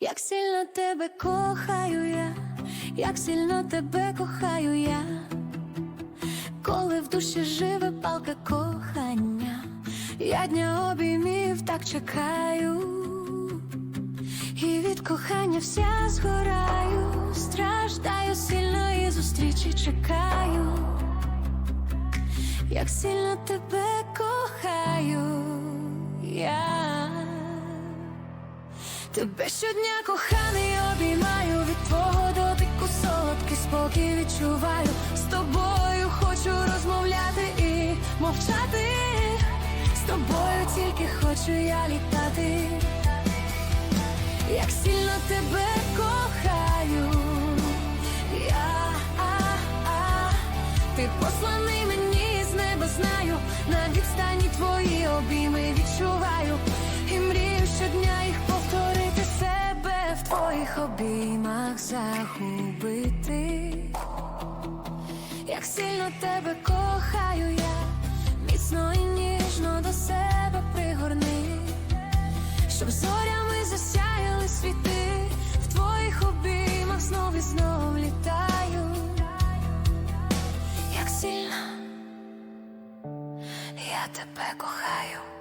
Як сильно тебе кохаю я, як сильно тебе кохаю я, коли в душі живе палка кохання, я дня обіймів так чекаю, і від кохання вся згораю, страждаю сильно і зустрічі чекаю, як сильно тебе кохаю Тебе щодня коханий обіймаю від твого дотику солодкий спокій відчуваю. З тобою хочу розмовляти і мовчати. З тобою тільки хочу я літати. Як сильно тебе кохаю, я а, а, ти посланий мені з неба знаю, на відстані твої обійми відчуваю обіймах загубити. Як сильно тебе кохаю я, міцно і ніжно до себе пригорни, щоб зорями засяяли світи, в твоїх обіймах знов і знов літаю. Як сильно я тебе кохаю.